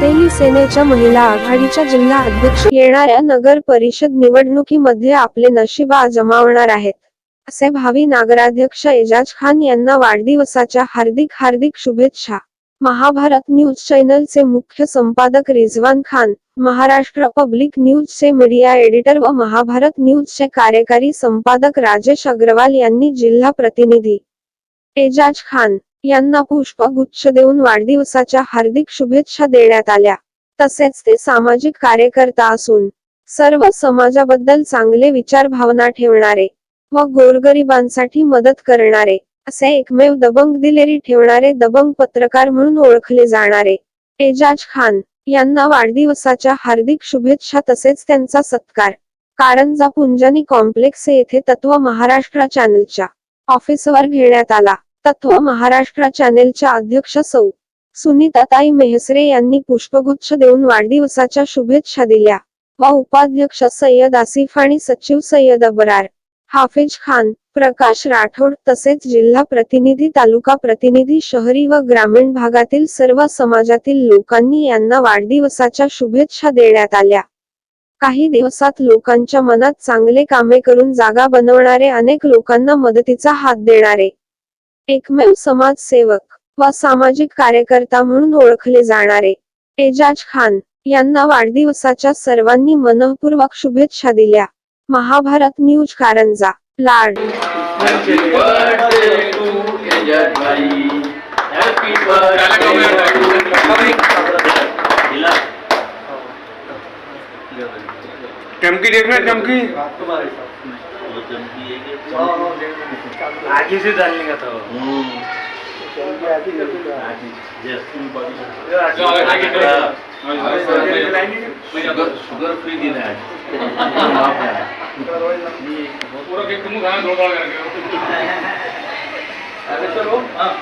सेनेच्या महिला आघाडीच्या जिल्हा अध्यक्ष येणाऱ्या नगर परिषद निवडणुकीमध्ये आपले नशीब आजमावणार आहेत असे भावी नागराध्यक्ष एजाज खान यांना वाढदिवसाच्या हार्दिक हार्दिक शुभेच्छा. महाभारत न्यूज चॅनलचे मुख्य संपादक रिझवान खान महाराष्ट्र पब्लिक न्यूजचे मीडिया एडिटर व महाभारत न्यूजचे कार्यकारी संपादक राजेश अग्रवाल यांनी जिल्हा प्रतिनिधी एजाज खान यांना पुष्पगुच्छ देऊन वाढदिवसाच्या हार्दिक शुभेच्छा देण्यात आल्या. तसेच ते सामाजिक कार्यकर्ता असून सर्व समाजाबद्दल चांगले विचार भावना ठेवणारे व गोरगरिबांसाठी मदत करणारे असे एकमेव दबंग दिलेरी ठेवणारे दबंग पत्रकार म्हणून ओळखले जाणारे. एजाज खान यांना वाढदिवसाच्या हार्दिक शुभेच्छा तसेच त्यांचा सत्कार. कारंजा पुंजनी कॉम्प्लेक्स येथे तत्व महाराष्ट्र चॅनलच्या ऑफिसवर घेण्यात आला. तत्व महाराष्ट्र चॅनेलच्या अध्यक्ष सौ. सुनीताताई मेहसरे यांनी पुष्पगुच्छ देऊन वाढदिवसाच्या शुभेच्छा दिल्या. व उपाध्यक्ष सय्यद आसिफ आणि सचिव सय्यद अबरार हाफिज खान प्रकाश राठोड तसेच जिल्हा प्रतिनिधी तालुका प्रतिनिधी शहरी व ग्रामीण भागातील सर्व समाजातील लोकांनी यांना वाढदिवसाच्या शुभेच्छा देण्यात आल्या. काही दिवसात लोकांच्या मनात चांगले कामे करून जागा बनवणारे अनेक लोकांना मदतीचा हात देणारे एकमेव समाजसेवक व सामाजिक कार्यकर्ता म्हणून ओळखले जाणारे. एजाज खान यांना वाढदिवसाच्या सर्वांनी मनःपूर्वक शुभेच्छा दिल्या. Mahabharat news Karanja Lad. Happy birthday to Ajay Bhai. Happy birthday to चमकी देखना चमकी। आगे से डालने का था शुगर फ्री दिन है पूरा केक तुम खाना दो बार करके चलो हाँ।